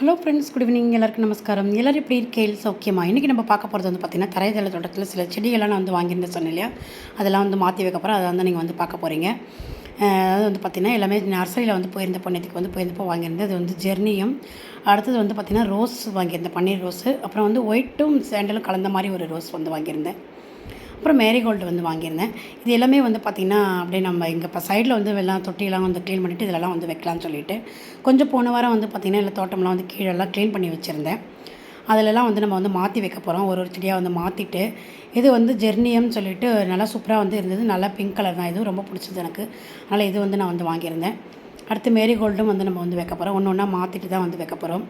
Hello friends good evening எல்லாருக்கும் நமஸ்காரம். எல்லோரும் எப்படி இருக்கேள் சௌக்கியமாக இன்றைக்கி நம்ம பார்க்க போகிறது வந்து பார்த்திங்கன்னா தரைதள தோட்டத்தில் சில செடிகள்லாம் நான் வந்து வாங்கியிருந்தேன் சொன்னேன் இல்லையா? அதெல்லாம் வந்து மாற்றி வைக்கப்புறம் அதை வந்து நீங்கள் வந்து பார்க்க போகிறீங்க அதாவது வந்து பார்த்திங்கன்னா எல்லாமே நர்சரியில் வந்து போயிருந்த பொண்ணுக்கு வந்து போயிருந்தப்போ வாங்கியிருந்தேன் அது வந்து ஜெர்னியும். அடுத்தது வந்து பார்த்திங்கன்னா ரோஸ் வாங்கியிருந்தேன். பன்னீர் ரோஸு. அப்புறம் வந்து ஒயிட்டும் சாண்டலும் கலந்த மாதிரி ஒரு ரோஸ் வந்து வாங்கியிருந்தேன். அப்புறம் மேரிகோல்டு வந்து வாங்கியிருந்தேன். இது எல்லாமே வந்து பார்த்திங்கன்னா அப்படியே நம்ம இங்கே இப்போ சைடில் வந்து எல்லாம் தொட்டியெல்லாம் வந்து க்ளீன் பண்ணிவிட்டு இதெல்லாம் வந்து வைக்கலாம்னு சொல்லிட்டு கொஞ்சம் போன வாரம் வந்து பார்த்திங்கன்னா இல்லை தோட்டம்லாம் வந்து கீழெல்லாம் க்ளீன் பண்ணி வச்சுருந்தேன். அதிலெல்லாம் வந்து நம்ம வந்து மாற்றி வைக்க போகிறோம் ஒரு ஒரு செடியாக வந்து மாற்றிட்டு இது வந்து ஜெர்னியம்னு சொல்லிட்டு நல்லா சூப்பராக வந்து இருந்தது. நல்லா பிங்க் கலர் தான். இதுவும் ரொம்ப பிடிச்சது எனக்கு. அதனால் இது வந்து நான் வந்து வாங்கியிருந்தேன். அடுத்து மேரிகோல்டும் வந்து நம்ம வந்து வைக்க போகிறோம் ஒன்று ஒன்றா மாற்றிட்டு தான் வந்து வைக்க போகிறோம்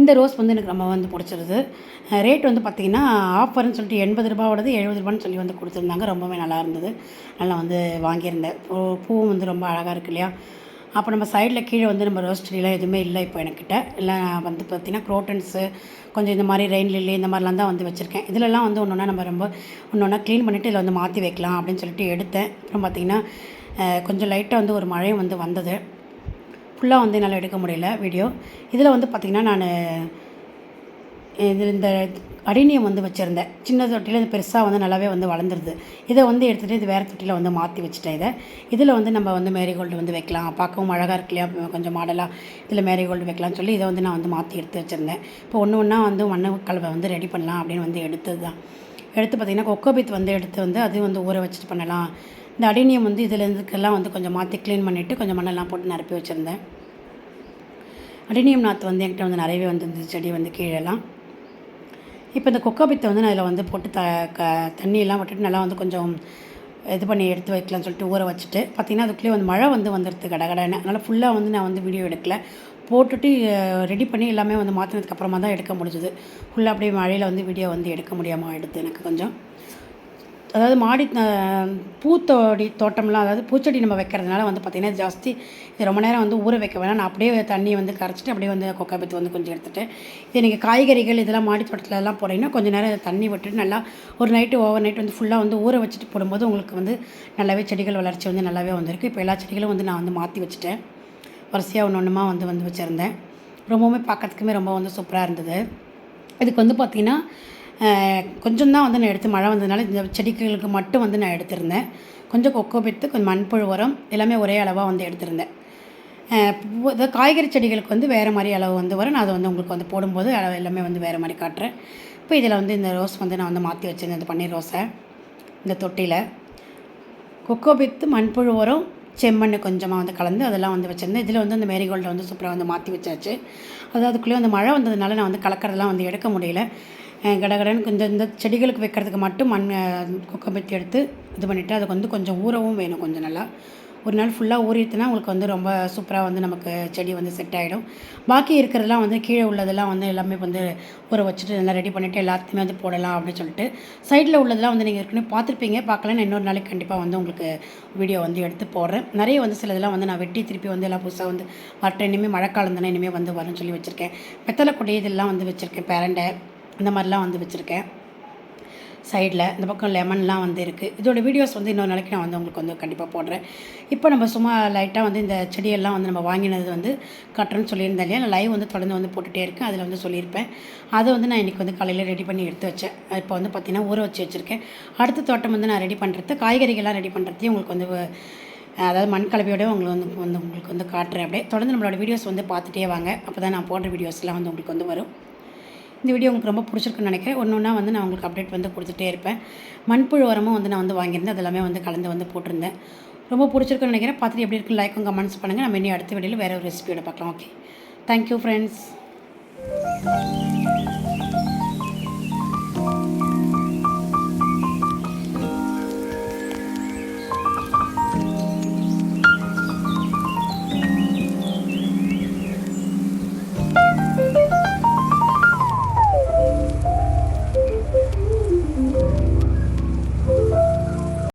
இந்த ரோஸ் வந்து எனக்கு ரொம்ப வந்து பிடிச்சிருது. ரேட் வந்து பார்த்திங்கன்னா ஆஃபர்னு சொல்லிட்டு எண்பது ரூபாவோடது எழுபது ரூபான்னு சொல்லி வந்து கொடுத்துருந்தாங்க. ரொம்பவே நல்லா இருந்தது. நல்லா வந்து வாங்கியிருந்தேன். பூ பூவும் வந்து ரொம்ப அழகாக இருக்கு இல்லையா? அப்போ நம்ம சைடில் கீழே வந்து நம்ம ரோஸ் செடியெலாம் எதுவுமே இல்லை இப்போ எனக்கிட்ட. எல்லாம் வந்து பார்த்திங்கன்னா க்ரோட்டன்ஸு கொஞ்சம் இந்த மாதிரி ரெயின் லில்லி இந்த மாதிரிலாம் தான் வந்து வச்சுருக்கேன். இதிலலாம் வந்து ஒன்று ஒன்றா நம்ம ரொம்ப ஒன்று ஒன்றா க்ளீன் பண்ணிவிட்டு இதில் வந்து மாற்றி வைக்கலாம் அப்படின்னு சொல்லிட்டு எடுத்தேன். அப்புறம் பார்த்திங்கன்னா கொஞ்சம் லைட்டாக வந்து ஒரு மழையும் வந்து வந்தது. ஃபுல்லாக வந்து என்னால் எடுக்க முடியல வீடியோ. இதில் வந்து பார்த்திங்கன்னா நான் இது இந்த அடினியம் வந்து வச்சுருந்தேன். சின்ன தொட்டியில் இது பெருசாக வந்து நல்லாவே வந்து வளர்ந்துருது. இதை வந்து எடுத்துகிட்டு இது வேறு தொட்டியில் வந்து மாற்றி வச்சுட்டேன் இதை. இதில் வந்து நம்ம வந்து மேரிகோல்டு வந்து வைக்கலாம். பார்க்கவும் அழகாக இருக்கு இல்லையா? கொஞ்சம் மாடலாக இதில் மேரிகோல்டு வைக்கலாம்னு சொல்லி இதை வந்து நான் வந்து மாற்றி எடுத்து வச்சுருந்தேன். இப்போ ஒன்று ஒன்றா வந்து மண்ணு கலவை வந்து ரெடி பண்ணலாம் அப்படின்னு வந்து எடுத்தது தான். எடுத்து பார்த்திங்கன்னா கொக்கோபித் வந்து எடுத்து வந்து அது வந்து ஊற வச்சுட்டு பண்ணலாம். இந்த அடினியம் வந்து இதில் இருந்துக்கெல்லாம் வந்து கொஞ்சம் மாற்றி க்ளீன் பண்ணிவிட்டு கொஞ்சம் மண்ணெல்லாம் போட்டு நிரப்பி வச்சுருந்தேன். அடினியம் நாற்று வந்து என்கிட்ட வந்து நிறையவே வந்து செடி வந்து கீழெல்லாம் இப்போ இந்த கொக்கோபித்தை வந்து நான் இதில் வந்து போட்டு த க தண்ணியெல்லாம் விட்டுட்டு நல்லா வந்து கொஞ்சம் இது பண்ணி எடுத்து வைக்கலாம்னு சொல்லிட்டு ஊற வச்சுட்டு பார்த்திங்கன்னா அதுக்குள்ளேயே வந்து மழை வந்து வந்துடுது கடகடன்னு அதனால் ஃபுல்லாக வந்து நான் வந்து வீடியோ எடுக்கல. போட்டுட்டு ரெடி பண்ணி எல்லாமே வந்து மாற்றினதுக்கப்புறமா தான் எடுக்க முடிஞ்சுது. ஃபுல்லாக அப்படியே மழையில் வந்து வீடியோ வந்து எடுக்க முடியாமல் எடுத்து எனக்கு கொஞ்சம். அதாவது மாடி பூத்தோடி தோட்டம்லாம் அதாவது பூச்செடி நம்ம வைக்கிறதுனால வந்து பார்த்திங்கன்னா ஜாஸ்தி இது ரொம்ப நேரம் வந்து ஊற வைக்க வேணாம். நான் அப்படியே தண்ணியை வந்து கரைச்சிட்டு அப்படியே வந்து கொக்காபத்து வந்து கொஞ்சம் எடுத்துகிட்டு இது நீங்கள் காய்கறிகள் இதெல்லாம் மாடி தோட்டத்துலலாம் எல்லாம் போட்டிங்கன்னா கொஞ்சம் நேரம் தண்ணி விட்டுட்டு நல்லா ஒரு நைட்டு ஓவர் நைட் வந்து ஃபுல்லாக வந்து ஊற வச்சுட்டு போடும்போது உங்களுக்கு வந்து நல்லாவே செடிகள் வளர்ச்சி வந்து நல்லாவே வந்திருக்கு. இப்போ எல்லா செடிகளும் வந்து நான் வந்து மாற்றி வச்சுட்டேன். வரிசையாக ஒன்று ஒன்றுமா வந்து வந்து வச்சுருந்தேன். ரொம்பவுமே பார்க்கறதுக்குமே ரொம்ப வந்து சூப்பராக இருந்தது. இதுக்கு வந்து பார்த்திங்கன்னா கொஞ்சம் தான் வந்து நான் எடுத்து மழை வந்ததுனால இந்த செடிகளுக்கு மட்டும் வந்து நான் எடுத்திருந்தேன். கொஞ்சம் கொக்கோ பித்து கொஞ்சம் மண்புழு உரம் எல்லாமே ஒரே அளவாக வந்து எடுத்திருந்தேன். காய்கறி செடிகளுக்கு வந்து வேறு மாதிரி அளவு வந்து வரும் நான் அதை வந்து உங்களுக்கு வந்து போடும்போது அளவு எல்லாமே வந்து வேறு மாதிரி காட்டுறேன். இப்போ இதில் வந்து இந்த ரோஸ் வந்து நான் வந்து மாற்றி வச்சுருந்தேன் இந்த பன்னீர் ரோஸை இந்த தொட்டியில். கொக்கோ பித்து மண்புழு உரம் செம்மண் கொஞ்சமாக வந்து கலந்து அதெல்லாம் வந்து வச்சுருந்தேன். இதில் வந்து அந்த மேரிகோல்டை வந்து சூப்பராக வந்து மாற்றி வச்சாச்சு. அது அதுக்குள்ளேயே அந்த மழை வந்ததுனால நான் வந்து கலக்கிறதெல்லாம் வந்து எடுக்க முடியல. கடகடன்னு கொஞ்சம் இந்த செடிகளுக்கு வைக்கிறதுக்கு மட்டும் மண் கொக்கம்பத்தி எடுத்து இது பண்ணிவிட்டு அதுக்கு வந்து கொஞ்சம் ஊறவும் வேணும் கொஞ்சம் நல்லா. ஒரு நாள் ஃபுல்லாக ஊறிட்டுனா உங்களுக்கு வந்து ரொம்ப சூப்பராக வந்து நமக்கு செடி வந்து செட் ஆகிடும் பாக்கி இருக்கிறதெல்லாம் வந்து கீழே உள்ளதெல்லாம் வந்து எல்லாமே வந்து ஊற வச்சுட்டு நல்லா ரெடி பண்ணிவிட்டு எல்லாத்தையுமே வந்து போடலாம் அப்படின்னு சொல்லிட்டு சைடில் உள்ளதெல்லாம் வந்து நீங்கள் ஏற்கனவே பார்த்துருப்பீங்க. பார்க்கலாம் இன்னொரு நாளைக்கு கண்டிப்பாக வந்து உங்களுக்கு வீடியோ வந்து எடுத்து போடுறேன். நிறைய வந்து சிலதெல்லாம் வந்து நான் வெட்டி திருப்பி வந்து எல்லாம் புதுசாக வந்து வரட்டேன் இனிமேல் மழைக்காலம் தானே இனிமேல் வந்து வரும்னு சொல்லி வச்சுருக்கேன். வெத்தலை கொடி இதெல்லாம் வந்து வச்சுருக்கேன். பேரண்டை இந்த மாதிரிலாம் வந்து வச்சுருக்கேன். சைடில் இந்த பக்கம் லெமன்லாம் வந்து இருக்குது இதோட வீடியோஸ் வந்து இன்னொரு நாளைக்கு நான் வந்து உங்களுக்கு வந்து கண்டிப்பாக போடுறேன். இப்போ நம்ம சும்மா லைட்டாக வந்து இந்த செடியெல்லாம் வந்து நம்ம வாங்கினது வந்து கட்டுறேன்னு சொல்லியிருந்தேன் இல்லையா? நான் லைவ் வந்து தொடர்ந்து வந்து போட்டுகிட்டே இருக்கேன். அதில் வந்து சொல்லியிருப்பேன். அதை வந்து நான் இன்றைக்கி வந்து காலையில் ரெடி பண்ணி எடுத்து வச்சேன். இப்போ வந்து பார்த்திங்கன்னா ஊற வச்சு வச்சுருக்கேன். அடுத்த தோட்டம் வந்து நான் ரெடி பண்ணுறது காய்கறிகள்லாம் ரெடி பண்ணுறதையும் உங்களுக்கு வந்து அதாவது மண் கலவையோட உங்களுக்கு வந்து வந்து உங்களுக்கு வந்து காட்டுறேன் அப்படியே. தொடர்ந்து நம்மளோட வீடியோஸ் வந்து பார்த்துட்டே வாங்க. அப்போ தான் நான் போடுற வீடியோஸ்லாம் வந்து உங்களுக்கு வந்து வரும். இந்த வீடியோ உங்களுக்கு ரொம்ப பிடிச்சிருக்குன்னு நினைக்கிறேன். ஒன்று ஒன்றா வந்து நான் உங்களுக்கு அப்டேட் வந்து கொடுத்துட்டே இருப்பேன். மண்புழு உரமும் வந்து நான் வந்து வாங்கியிருந்தேன். அதெல்லாமே வந்து கலந்து வந்து போட்டிருந்தேன். ரொம்ப பிடிச்சிருக்குன்னு நினைக்கிறேன். பார்த்துட்டு எப்படி இருக்குன்னு லைக்கும் கமெண்ட்ஸ் பண்ணுங்கள் நம்ம இனி அடுத்த வீடியோவில் வேறு ஒரு ரெசிபியோட பார்க்கலாம். Okay thank you friends